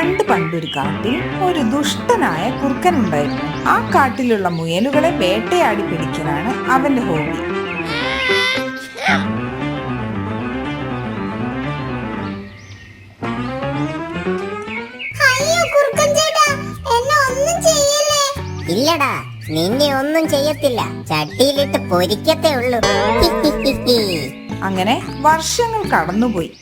ഒരു കാട്ടിൽ ഒരു ദുഷ്ടനായ കുറുക്കൻ ഉണ്ടായിരുന്നു. ആ കാട്ടിലുള്ള മുയലുകളെ വേട്ടയാടി പിടിക്കലാണ് അവന്റെ ഹോബി. ഇല്ലടാ നിന്നെ ഒന്നും ചെയ്യത്തില്ല. ചട്ടിയിലിട്ട് പൊരിക്കത്തേ ഉള്ളൂ. അങ്ങനെ വർഷങ്ങൾ കടന്നുപോയി.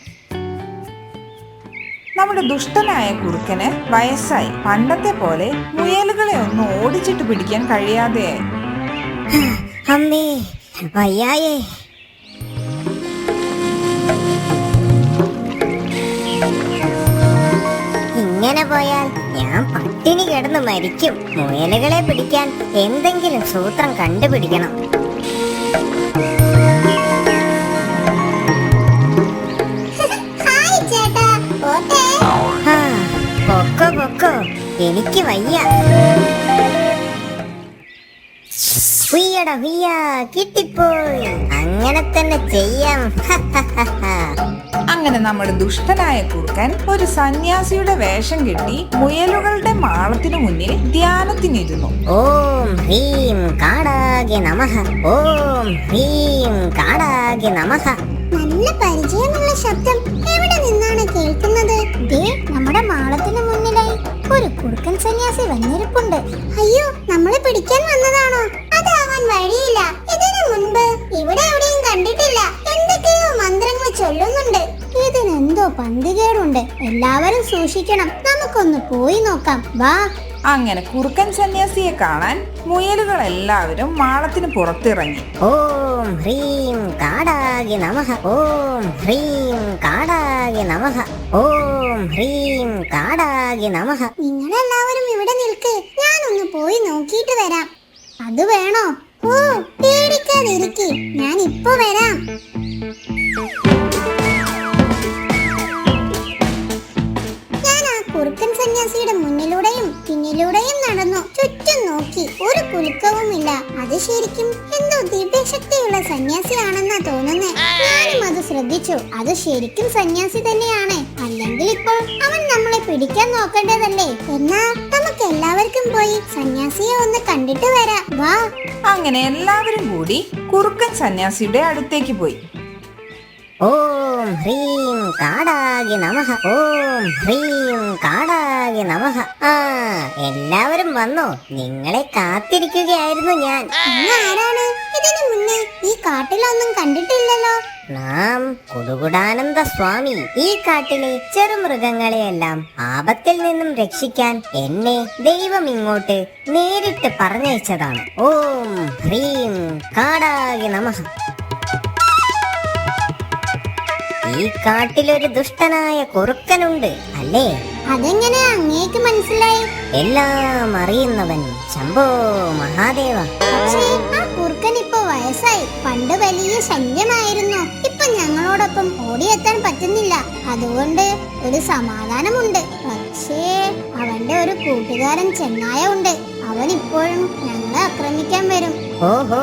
നമ്മുടെ ദുഷ്ടനായ കുറുക്കന് വയസ്സായി. പണ്ടത്തെ പോലെ മുയലുകളെ ഒന്നും ഓടിച്ചിട്ട് പിടിക്കാൻ കഴിയാതെ അമ്മേ വയ്യായേ. ഇങ്ങനെ പോയാൽ ഞാൻ പട്ടിണി കിടന്ന് മരിക്കും. മുയലുകളെ പിടിക്കാൻ എന്തെങ്കിലും സൂത്രം കണ്ടുപിടിക്കണം. എനിക്ക് വയ്യ. ഹുയ്യടാ ഹുയ്യ കിട്ടിപ്പോയി. അങ്ങനെ തന്നെ ചെയ്യാം. അങ്ങനെ നമ്മുടെ ദുഷ്ടനായ കുറുക്കൻ ഒരു സന്യാസിയുടെ വേഷം കെട്ടി മുയലുകളുടെ മാളത്തിനു മുന്നിൽ ധ്യാനത്തിനിരുന്നു. ഓം ഹ്രീം കാടാകെ നമഃ. ഓം ഹ്രീം കാടാകെ നമഃ. നല്ല പരിചയമുള്ള ശബ്ദം. ചൊല്ലുന്നുണ്ട്. ഇതിനെന്തോ പന്തികേടുണ്ട്. എല്ലാവരും സൂക്ഷിക്കണം. നമുക്കൊന്ന് പോയി നോക്കാം. വാ. അങ്ങനെ കുറുക്കൻ സന്യാസിയെ കാണാൻ മുയലുകൾ എല്ലാവരും മാളത്തിന് പുറത്തിറങ്ങി. ഓം ഹ്രീം കാടാകി നമഹ ഓം ഹ്രീം കാടാകി നമഹ ഓം ഹ്രീം കാടാകി നമഹ നിങ്ങളെല്ലാവരും ഇവിടെ നിൽക്ക്. ഞാനൊന്ന് പോയി നോക്കിയിട്ട് വരാം. അത് വേണോ? ഓ പേടിക്കാതിരിക്കെ. ഞാൻ ഇപ്പൊ വരാം. സന്യാസിയുടെ മുന്നിലൂടെയും പിന്നിലൂടെയും നടന്നു. ചുറ്റും നോക്കി. ഒരു കുലുക്കവുമില്ല. അത് ശരിക്കും എന്തോ ദിവ്യശക്തിയുള്ള സന്യാസിയാണെന്നാ തോന്നുന്നേ. ഞാനും അത് ശ്രദ്ധിച്ചു. അത് ശരിക്കും സന്യാസി തന്നെയാണ്. അല്ലെങ്കിൽ ഇപ്പോൾ അവൻ നമ്മളെ പിടിക്കാൻ നോക്കേണ്ടതല്ലേ? എന്നാ നമുക്ക് എല്ലാവർക്കും പോയി സന്യാസിയെ ഒന്ന് കണ്ടിട്ട് വരാം. വാ. അങ്ങനെ എല്ലാവരും കൂടി കുറുക്കൻ സന്യാസിയുടെ അടുത്തേക്ക് പോയി. ഓം ഹ്രീം കാടാകി നമഹ ഓം ഹ്രീം കാടാകി നമഹ ആ എല്ലാവരും വന്നോ. നിങ്ങളെ കാത്തിരിക്കുകയായിരുന്നു ഞാൻ. ആരാണ്? ഇതിനു മുന്നേ ഈ കാട്ടിലൊന്നും കണ്ടിട്ടില്ലല്ലോ. നാം കുടുകുടാനന്ദ സ്വാമി. ഈ കാട്ടിലെ ചെറുമൃഗങ്ങളെയെല്ലാം ആപത്തിൽ നിന്നും രക്ഷിക്കാൻ എന്നെ ദൈവം ഇങ്ങോട്ട് നേരിട്ട് പറഞ്ഞയച്ചതാണ്. ഓം ഹ്രീം കാടാകി നമഃ. ഈ കാട്ടിലൊരു ദുഷ്ടനായ കുറുക്കനുണ്ട് അല്ലേ? അതെങ്ങനെ അങ്ങേക്ക് മനസ്സിലായി? എല്ലാം അറിയുന്നവൻ ശംഭോ മഹാദേവ. പക്ഷേ ആ കുറുക്കൻ ഇപ്പൊ വയസ്സായി. പണ്ട് വലിയ ശല്യമായിരുന്നു. ഇപ്പൊ ഞങ്ങളോടൊപ്പം ഓടിയെത്താൻ പറ്റുന്നില്ല. അതുകൊണ്ട് ഒരു സമാധാനമുണ്ട്. അവന്റെ ഒരു കൂട്ടുകാരൻ ചെന്നായ ഉണ്ട്. അവൻ ഇപ്പോഴും ഞങ്ങളെ ആക്രമിക്കാൻ വരും. ഓഹോ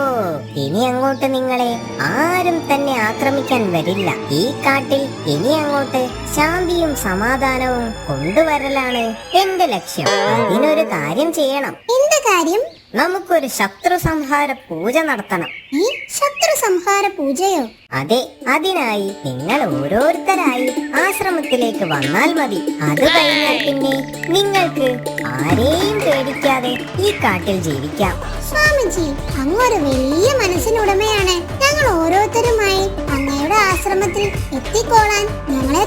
ഇനി അങ്ങോട്ട് നിങ്ങളെ ആരും തന്നെ ആക്രമിക്കാൻ വരില്ല. ഈ കാട്ടിൽ ഇനി അങ്ങോട്ട് ശാന്തിയും സമാധാനവും കൊണ്ടുവരലാണ് എന്റെ ലക്ഷ്യം. ഇതിനൊരു കാര്യം ചെയ്യണം. എന്ത് കാര്യം നമുക്കൊരു ശത്രു സംഹാര പൂജ നടത്തണം. ഈ ശത്രു സംഹാര പൂജയോ? അതെ അതിനായി നിങ്ങൾ ഓരോരുത്തരായി ആശ്രമത്തിലേക്ക് വന്നാൽ മതി. അത് കഴിഞ്ഞാൽ പിന്നെ നിങ്ങൾക്ക് ആരെയും പേടിക്കാതെ ഈ കാട്ടിൽ ജീവിക്കാം. സ്വാമിജി അങ്ങൊരു വലിയ മനസ്സിനുടമയാണ്. ഞങ്ങൾ ഓരോരുത്തരുമായി ഞങ്ങളെ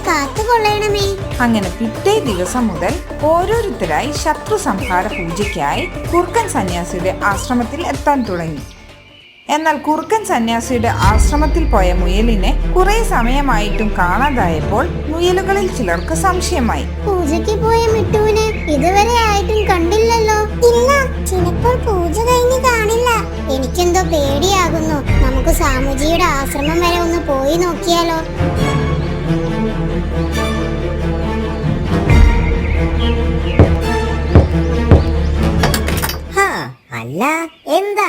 അങ്ങനെ പിറ്റേ ദിവസം മുതൽ ഓരോരുത്തരായി ശത്രു സംഹാര പൂജയ്ക്കായി കുർക്കൻ സന്യാസിയുടെ ആശ്രമത്തിൽ എത്താൻ തുടങ്ങി. എന്നാൽ കുറുക്കൻ സന്യാസിയുടെ ആശ്രമത്തിൽ പോയ മുയലിനെ കുറെ സമയമായിട്ടും കാണാതായപ്പോൾ മുയലുകളിൽ ചിലർക്ക് സംശയമായി. പൂജയ്ക്ക് പോയ മിട്ടുവിനെ ഇതുവരെ ആയിട്ടും കണ്ടില്ലല്ലോ. ഇല്ല ചിലപ്പോൾ പൂജ കഴിഞ്ഞ് കാണില്ല. എനിക്കെന്തോ പേടിയാകുന്നു. നമുക്ക് സാമുജിയുടെ ആശ്രമം വരെ ഒന്ന് പോയി നോക്കിയാലോ?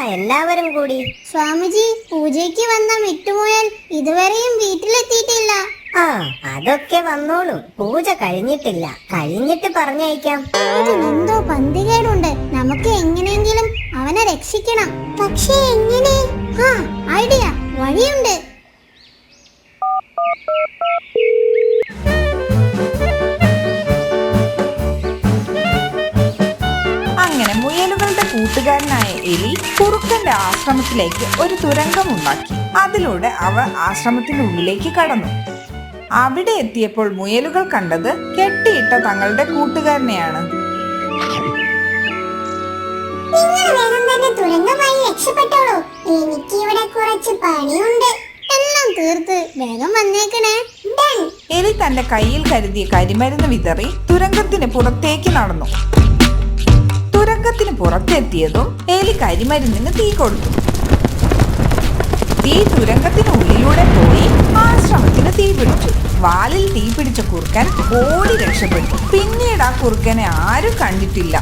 എല്ലാവരും കൂടി. സ്വാമിജി പൂജയ്ക്ക് വന്ന വിട്ടുപോയാൽ ഇതുവരെയും വീട്ടിലെത്തിയിട്ടില്ല. ആ അതൊക്കെ വന്നോളും. പൂജ കഴിഞ്ഞിട്ടില്ല. കഴിഞ്ഞിട്ട് പറഞ്ഞയക്കാം. എന്തോ പന്തികേടുണ്ട്. നമുക്ക് എങ്ങനെയെങ്കിലും അവനെ രക്ഷിക്കണം. പക്ഷേ എങ്ങനെ? ആ ഐഡിയ. വഴിയുണ്ട്. ആശ്രമത്തിലേക്ക് ഒരു തുരങ്കം ഉണ്ടാക്കി അതിലൂടെ അവർ ആശ്രമത്തിനുള്ളിലേക്ക് കടന്നു. അവിടെ എത്തിയപ്പോൾ മുയലുകൾ കണ്ടത് കെട്ടിയിട്ട തങ്ങളുടെ കൂട്ടുകാരനെയാണ്. എലി തന്റെ കയ്യിൽ കരുതിയ കരിമരുന്ന് വിതറി തുരങ്കത്തിന് പുറത്തേക്ക് നടന്നു. തുരങ്കത്തിന് പുറത്തെത്തിയതും എലി കരിമരുന്നിന് തീ കൊടുത്തു. തീ തുരങ്കത്തിനുള്ളിലൂടെ പോയി ആശ്രമത്തിന് തീ പിടിച്ചു. വാലിൽ തീ പിടിച്ച കുറുക്കൻ ഓടി രക്ഷപ്പെട്ടു. പിന്നീട് ആ കുറുക്കനെ ആരും കണ്ടിട്ടില്ല.